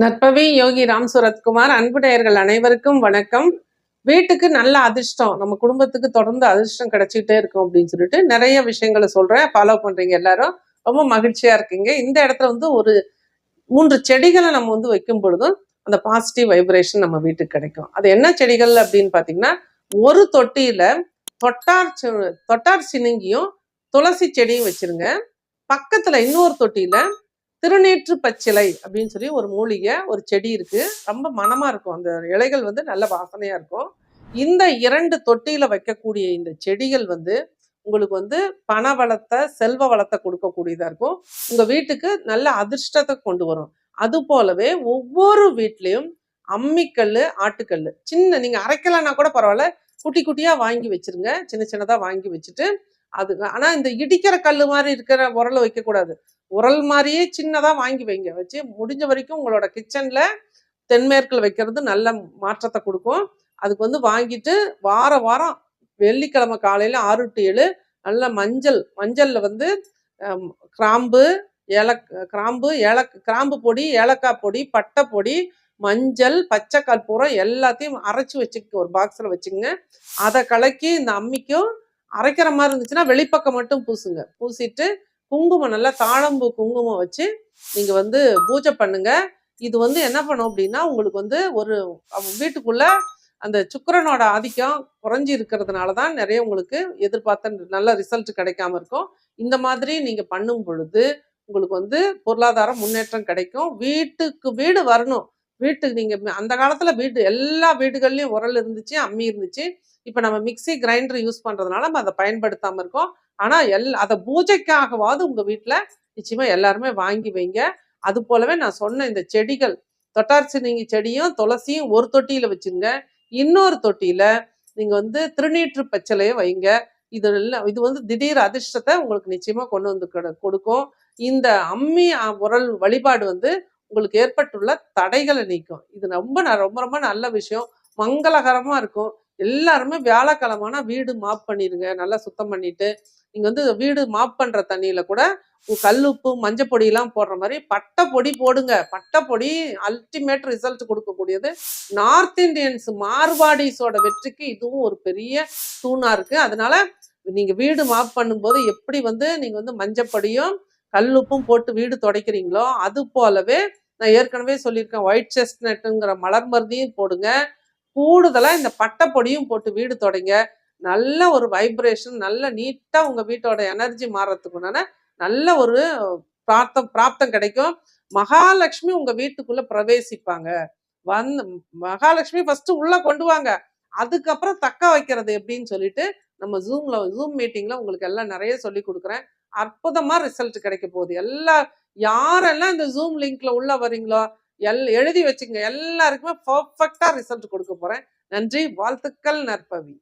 நற்பவி யோகி ராம் சுரத்குமார் அன்புடையர்கள் அனைவருக்கும் வணக்கம். வீட்டுக்கு நல்ல அதிர்ஷ்டம். நம்ம குடும்பத்துக்கு தொடர்ந்து அதிர்ஷ்டம் கிடைச்சிக்கிட்டே இருக்கும் அப்படின்னு சொல்லிட்டு நிறைய விஷயங்களை சொல்றேன். ஃபாலோ பண்றீங்க எல்லாரும். ரொம்ப மகிழ்ச்சியா இருக்கீங்க. இந்த இடத்துல வந்து ஒரு மூன்று செடிகளை நம்ம வந்து வைக்கும் பொழுதும் அந்த பாசிட்டிவ் வைப்ரேஷன் நம்ம வீட்டுக்கு கிடைக்கும். அது என்ன செடிகள் அப்படின்னு பாத்தீங்கன்னா ஒரு தொட்டியில தொட்டார் தொட்டார் சினுங்கியும் துளசி செடியும் வச்சிருங்க. பக்கத்துல இன்னொரு தொட்டியில திருநேற்று பச்சிலை அப்படின்னு சொல்லி ஒரு மூலிகை ஒரு செடி இருக்கு. ரொம்ப மனமா இருக்கும். அந்த இலைகள் வந்து நல்ல வாசனையா இருக்கும். இந்த இரண்டு தொட்டியில வைக்கக்கூடிய இந்த செடிகள் வந்து உங்களுக்கு வந்து பண வளத்தை செல்வ வளத்தை கொடுக்கக்கூடியதா இருக்கும். உங்க வீட்டுக்கு நல்ல அதிர்ஷ்டத்தை கொண்டு வரும். அது போலவே ஒவ்வொரு வீட்லேயும் அம்மிக்கல் ஆட்டுக்கல் சின்ன நீங்க அரைக்கலன்னா கூட பரவாயில்ல. குட்டி குட்டியா வாங்கி வச்சிருங்க. சின்ன சின்னதா வாங்கி வச்சுட்டு அது ஆனா இந்த இடிக்கிற கல் மாதிரி இருக்கிற உரலை வைக்க கூடாது உரல் மாதிரியே சின்னதாக வாங்கி வைங்க. வச்சு முடிஞ்ச வரைக்கும் உங்களோட கிச்சனில் தென்மேற்கில் வைக்கிறது நல்ல மாற்றத்தை கொடுக்கும். அதுக்கு வந்து வாங்கிட்டு வார வாரம் வெள்ளிக்கிழமை காலையில் ஆறு டு ஏழு நல்ல மஞ்சள் மஞ்சளில் வந்து கிராம்பு ஏலக் கிராம்பு ஏலக் கிராம்பு பொடி ஏலக்காய் பொடி பட்டை பொடி மஞ்சள் பச்சை கற்பூரம் எல்லாத்தையும் அரைச்சி வச்சுக்க ஒரு பாக்ஸில் வச்சுங்க அதை கலக்கி இந்த அம்மிக்கும் அரைக்கிற மாதிரி இருந்துச்சுன்னா வெளிப்பக்கம் மட்டும் பூசுங்க. பூசிட்டு குங்குமம் நல்லா தாழம்பூ குங்குமம் வச்சு நீங்க வந்து பூஜை பண்ணுங்க. இது வந்து என்ன பண்ணும் அப்படின்னா உங்களுக்கு வந்து ஒரு வீட்டுக்குள்ள அந்த சுக்கரனோட ஆதிக்கம் குறைஞ்சி இருக்கிறதுனால தான் நிறைய உங்களுக்கு எதிர்பார்த்த நல்ல ரிசல்ட் கிடைக்காம இருக்கும். இந்த மாதிரி நீங்க பண்ணும் பொழுது உங்களுக்கு வந்து பொருளாதார முன்னேற்றம் கிடைக்கும். வீட்டுக்கு வீடு வரணும். வீட்டுக்கு நீங்க அந்த காலத்துல வீடு எல்லா வீடுகள்லயும் உரல் இருந்துச்சு அம்மி இருந்துச்சு. இப்ப நம்ம மிக்ஸி கிரைண்டர் யூஸ் பண்றதுனால நம்ம அதை பயன்படுத்தாம இருக்கோம். ஆனா எல் அதை பூஜைக்காகவாவது உங்க வீட்டில் நிச்சயமா எல்லாருமே வாங்கி வைங்க. அது போலவே நான் சொன்ன இந்த செடிகள் தொட்டார்சினிங்கி செடியும் துளசியும் ஒரு தொட்டியில வச்சுங்க இன்னொரு தொட்டியில நீங்க வந்து திருநீற்று பச்சலையை வைங்க. இது இது வந்து திடீர் அதிர்ஷ்டத்தை உங்களுக்கு நிச்சயமா கொண்டு வந்து கொடுக்கும். இந்த அம்மி உரல் வழிபாடு வந்து உங்களுக்கு ஏற்பட்டுள்ள தடைகளை நீக்கும். இது ரொம்ப ந- ரொம்ப ரொம்ப நல்ல விஷயம். மங்களகரமா இருக்கும். எல்லாருமே வியாழக்கிழமைனா வீடு மாப் பண்ணிடுங்க நல்லா சுத்தம் பண்ணிட்டு நீங்கள் வந்து வீடு மாப் பண்ணுற தண்ணியில் கூட கல் உப்பு மஞ்சள் பொடியெல்லாம் போடுற மாதிரி பட்டை பொடி போடுங்க. பட்டை பொடி அல்டிமேட் ரிசல்ட் கொடுக்கக்கூடியது நார்த் இந்தியன்ஸ் மார்வாடிஸோட வெற்றிக்கு இதுவும் ஒரு பெரிய தூணாக இருக்குது அதனால நீங்கள் வீடு மாப் பண்ணும்போது எப்படி வந்து நீங்கள் வந்து மஞ்சப்பொடியும் கல்லுப்பும் போட்டு வீடு துடைக்கிறீங்களோ அது போலவே நான் ஏற்கனவே சொல்லியிருக்கேன் ஒயிட் செஸ்ட்நட்டுங்கிற மலர் மருந்தையும் போடுங்க. கூடுதலாக இந்த பட்டைப்பொடியும் போட்டு வீடு தொடங்க. நல்ல ஒரு வைப்ரேஷன் நல்ல நீட்டாக உங்கள் வீட்டோட எனர்ஜி மாறத்துக்குண்டான நல்ல ஒரு பிராப்தம் பிராப்தம் கிடைக்கும். மகாலட்சுமி உங்கள் வீட்டுக்குள்ளே பிரவேசிப்பாங்க. வந்து மகாலட்சுமி ஃபஸ்ட்டு உள்ளே கொண்டு வாங்க. அதுக்கப்புறம் தக்க வைக்கிறது எப்படின்னு சொல்லிட்டு நம்ம ஜூமில் ஜூம் மீட்டிங்கில் உங்களுக்கு எல்லாம் நிறைய சொல்லி கொடுக்குறேன். அற்புதமாக ரிசல்ட் கிடைக்க போகுது. எல்லா யாரெல்லாம் இந்த ஜூம் லிங்க்ல உள்ள வரீங்களோ எல் எழுதி வச்சுங்க எல்லாருக்குமே பர்ஃபெக்டாக ரிசல்ட் கொடுக்க போகிறேன் நன்றி வாழ்த்துக்கள் நற்பவி.